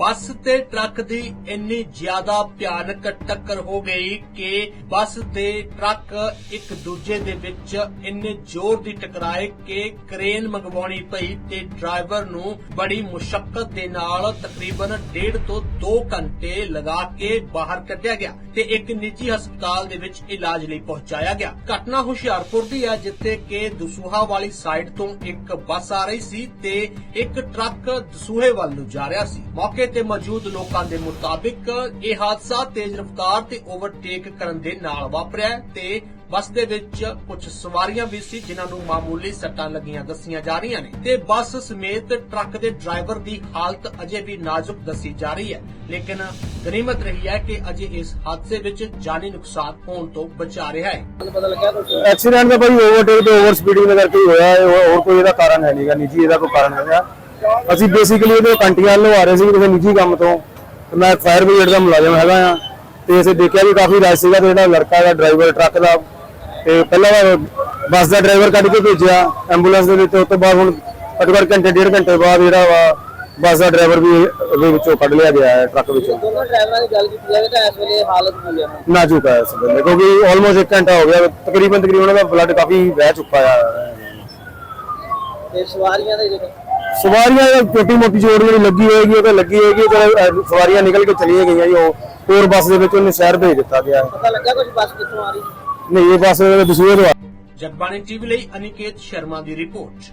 ਬੱਸ ਤੇ ਟਰੱਕ ਦੀ ਇੰਨੀ ਜ਼ਿਆਦਾ ਭਿਆਨਕ ਟੱਕਰ ਹੋ ਗਈ ਕਿ ਬੱਸ ਤੇ ਟਰੱਕ ਇੱਕ ਦੂਜੇ ਦੇ ਵਿੱਚ ਇੰਨੇ ਜ਼ੋਰ ਦੀ ਟਕਰਾਏ ਕਿ ਕ੍ਰੇਨ ਮੰਗਵਾਉਣੀ ਪਈ ਤੇ ਡਰਾਈਵਰ ਨੂੰ ਬੜੀ ਮੁਸ਼ਕਲ ਦੇ ਨਾਲ ਤਕਰੀਬਨ 1.5 ਤੋਂ 2 ਘੰਟੇ ਲਗਾ ਕੇ ਬਾਹਰ ਕੱਢਿਆ ਗਿਆ ਤੇ ਇੱਕ ਨਿੱਜੀ ਹਸਪਤਾਲ ਦੇ ਵਿੱਚ ਇਲਾਜ ਲਈ ਪਹੁੰਚਾਇਆ ਗਿਆ। ਘਟਨਾ ਹੁਸ਼ਿਆਰਪੁਰ ਦੀ ਹੈ, ਜਿੱਥੇ ਕਿ ਦਸੂਹਾ ਵਾਲੀ ਸਾਈਡ ਤੋਂ ਇੱਕ ਬੱਸ ਆ ਰਹੀ ਸੀ ਤੇ ਇੱਕ ਟਰੱਕ ਦਸੂਹੇ ਵੱਲ ਨੂੰ ਜਾ ਰਿਹਾ ਸੀ। ਮੌਕੇ ਤੇ ਮੌਜੂਦ ਲੋਕਾਂ ਦੇ ਮੁਤਾਬਿਕ ਇਹ ਹਾਦਸਾ ਤੇਜ਼ ਰਫ਼ਤਾਰ ਤੇ ਓਵਰਟੇਕ ਕਰਨ ਦੇ ਨਾਲ ਵਾਪਰਿਆ ਤੇ ਬੱਸ ਦੇ ਵਿੱਚ ਕੁਝ ਸਵਾਰੀਆਂ ਵੀ ਸੀ ਜਿਨ੍ਹਾਂ ਨੂੰ ਮਾਮੂਲੀ ਸੱਟਾਂ ਲੱਗੀਆਂ ਦੱਸੀਆਂ ਜਾ ਰਹੀਆਂ ਨੇ। ਤੇ ਬੱਸ ਸਮੇਤ ਟਰੱਕ ਦੇ ਡਰਾਈਵਰ ਦੀ ਹਾਲਤ ਅਜੇ ਵੀ ਨਾਜ਼ੁਕ ਦੱਸੀ ਜਾ ਰਹੀ ਹੈ। ਲੇਕਿਨ ਗਨੀਮਤ ਰਹੀ ਹੈ ਕਿ ਅਜੇ ਇਸ ਹਾਦਸੇ ਵਿੱਚ ਜਾਨੀ ਨੁਕਸਾਨ ਹੋਣ ਤੋਂ ਬਚਾ ਰਿਹਾ ਹੈ। ਐਕਸੀਡੈਂਟ ਦਾ ਭਾਈ ਓਵਰਟੇਕ ਤੇ ਓਵਰ ਸਪੀਡਿੰਗ ਦੇ ਕਰਕੇ ਹੀ ਹੋਇਆ ਹੈ ਹੋਰ ਹੋਰ ਕੋਈ ਇਹਦਾ ਕਾਰਨ ਹੈ ਨਹੀਂਗਾ ਨਿੱਜੀ ਇਹਦਾ ਕੋਈ ਕਾਰਨ ਹੈਗਾ ਅਸੀਂ ਬੇਸਿਕਲੀ ਇਹਦੇ ਕੰਟੀਆਂ ਵੱਲੋਂ ਆ ਰਹੇ ਸੀ ਕਿਸੇ ਨਿੱਜੀ ਕੰਮ ਤੋਂ। ਤੇ ਮੈਂ ਫਾਇਰ ਬ੍ਰਿਗੇਡ ਦਾ ਮੁਲਾਜ਼ਮ ਹੈਗਾ ਆ। ਤੇ ਅਸੀਂ ਦੇਖਿਆ ਵੀ ਕਾਫੀ ਰਸ਼ ਸੀਗਾ ਤੇ ਜਿਹੜਾ ਲੜਕਾ ਦਾ ਡਰਾਈਵਰ ਟਰੱਕ ਦਾ ਤੇ ਪਹਿਲਾਂ ਬੱਸ ਦਾ ਡਰਾਈਵਰ ਕੱਢ ਕੇ ਭੇਜਿਆ ਐਂਬੂਲੈਂਸ ਦੇ ਵਿੱਚ। ਉਸ ਤੋਂ ਬਾਅਦ ਹੁਣ ਘੱਟੋ ਘੱਟ ਘੰਟੇ ਡੇਢ ਘੰਟੇ ਬਾਅਦ ਜਿਹੜਾ ਵਾ ਬੱਸ ਦਾ ਡਰਾਈਵਰ ਵੀ ਉਹਦੇ ਵਿੱਚੋਂ ਕੱਢ ਲਿਆ ਗਿਆ ਹੈ ਟਰੱਕ ਵਿੱਚੋਂ। ਦੋਨੋਂ ਡਰਾਈਵਰਾਂ ਦੀ ਗੱਲ ਕੀਤੀ ਜਾਵੇ ਤਾਂ ਇਸ ਵੇਲੇ ਹਾਲਤ ਕੀ ਹੈ ਨਾਜ਼ੁਕ ਹੈ ਇਸ ਵੇਲੇ ਕਿਉਂਕਿ ਆਲਮੋਸਟ 1 ਘੰਟਾ ਹੋ ਗਿਆ। ਤਕਰੀਬਨ ਤਕਰੀਬਨ ਉਹਦਾ ਬਲੱਡ ਕਾਫੀ ਵਹਿ ਚੁੱਕਾ ਆ। ਤੇ ਸਵਾਰੀਆਂ ਦੇ ਜਿਹੜੇ ਸਵਾਰੀਆਂ ਛੋਟੀ ਮੋਟੀ ਜੋੜ ਜਿਹੜੀ ਲੱਗੀ ਹੋਏਗੀ ਉਹ ਤਾਂ ਲੱਗੀ ਹੋਏਗੀ ਤੇ ਅਹ, ਸਵਾਰੀਆਂ ਨਿਕਲ ਕੇ ਚਲੀਆਂ ਗਈਆਂ ਜੀ ਉਹ ਹੋਰ ਬੱਸ ਦੇ ਵਿੱਚ ਉਹਨੂੰ ਸ਼ਹਿਰ ਭੇਜ ਦਿੱਤਾ ਗਿਆ। ਹੈ। ਪਤਾ ਲੱਗਾ ਕੁਝ ਬੱਸ ਕਿੱਥੋਂ ਆ ਰਹੀ? ਨਹੀਂ ਇਹ ਬੱਸ ਦਸੂਹੇ ਤੋਂ ਆ। ਜਗਬਾਣੀ ਟੀਵੀ ਲਈ ਅਨਿਕੇਤ ਸ਼ਰਮਾ ਦੀ ਰਿਪੋਰਟ।